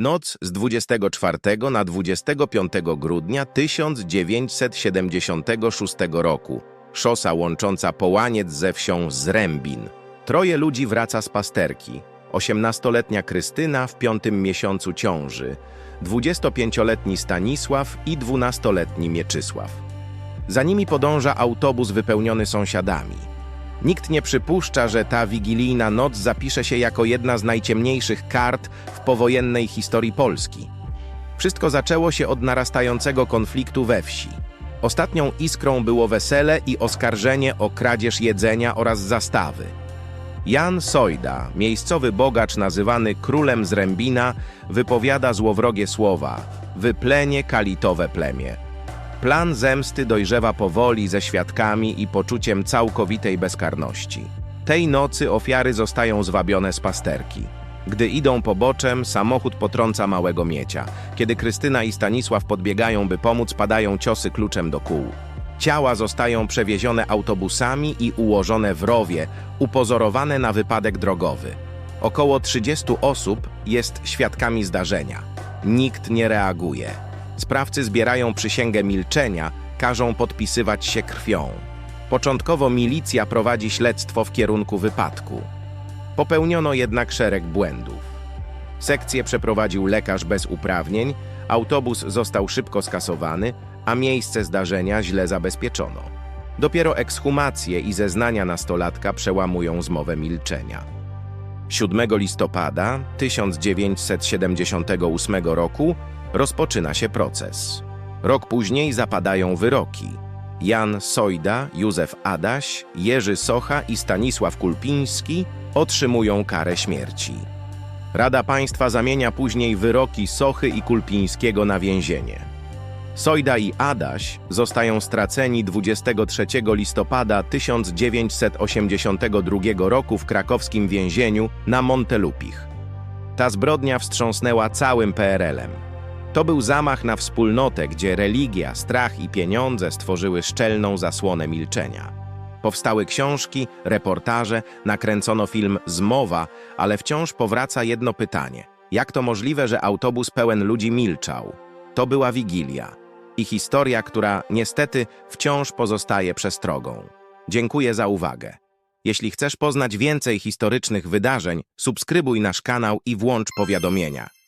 Noc z 24 na 25 grudnia 1976 roku. Szosa łącząca Połaniec ze wsią Zrębin. Troje ludzi wraca z pasterki. 18-letnia Krystyna w piątym miesiącu ciąży, 25-letni Stanisław i 12-letni Mieczysław. Za nimi podąża autobus wypełniony sąsiadami. Nikt nie przypuszcza, że ta wigilijna noc zapisze się jako jedna z najciemniejszych kart w powojennej historii Polski. Wszystko zaczęło się od narastającego konfliktu we wsi. Ostatnią iskrą było wesele i oskarżenie o kradzież jedzenia oraz zastawy. Jan Sojda, miejscowy bogacz nazywany królem Zrębina, wypowiada złowrogie słowa: wyplenie kalitowe plemię. Plan zemsty dojrzewa powoli ze świadkami i poczuciem całkowitej bezkarności. Tej nocy ofiary zostają zwabione z pasterki. Gdy idą poboczem, samochód potrąca małego miecia. Kiedy Krystyna i Stanisław podbiegają, by pomóc, padają ciosy kluczem do kół. Ciała zostają przewiezione autobusami i ułożone w rowie, upozorowane na wypadek drogowy. Około 30 osób jest świadkami zdarzenia. Nikt nie reaguje. Sprawcy zbierają przysięgę milczenia, każą podpisywać się krwią. Początkowo milicja prowadzi śledztwo w kierunku wypadku. Popełniono jednak szereg błędów. Sekcję przeprowadził lekarz bez uprawnień, autobus został szybko skasowany, a miejsce zdarzenia źle zabezpieczono. Dopiero ekshumacje i zeznania nastolatka przełamują zmowę milczenia. 7 listopada 1978 roku rozpoczyna się proces. Rok później zapadają wyroki. Jan Sojda, Józef Adaś, Jerzy Socha i Stanisław Kulpiński otrzymują karę śmierci. Rada Państwa zamienia później wyroki Sochy i Kulpińskiego na więzienie. Sojda i Adaś zostają straceni 23 listopada 1982 roku w krakowskim więzieniu na Montelupich. Ta zbrodnia wstrząsnęła całym PRL-em. To był zamach na wspólnotę, gdzie religia, strach i pieniądze stworzyły szczelną zasłonę milczenia. Powstały książki, reportaże, nakręcono film Zmowa, ale wciąż powraca jedno pytanie. Jak to możliwe, że autobus pełen ludzi milczał? To była Wigilia i historia, która niestety wciąż pozostaje przestrogą. Dziękuję za uwagę. Jeśli chcesz poznać więcej historycznych wydarzeń, subskrybuj nasz kanał i włącz powiadomienia.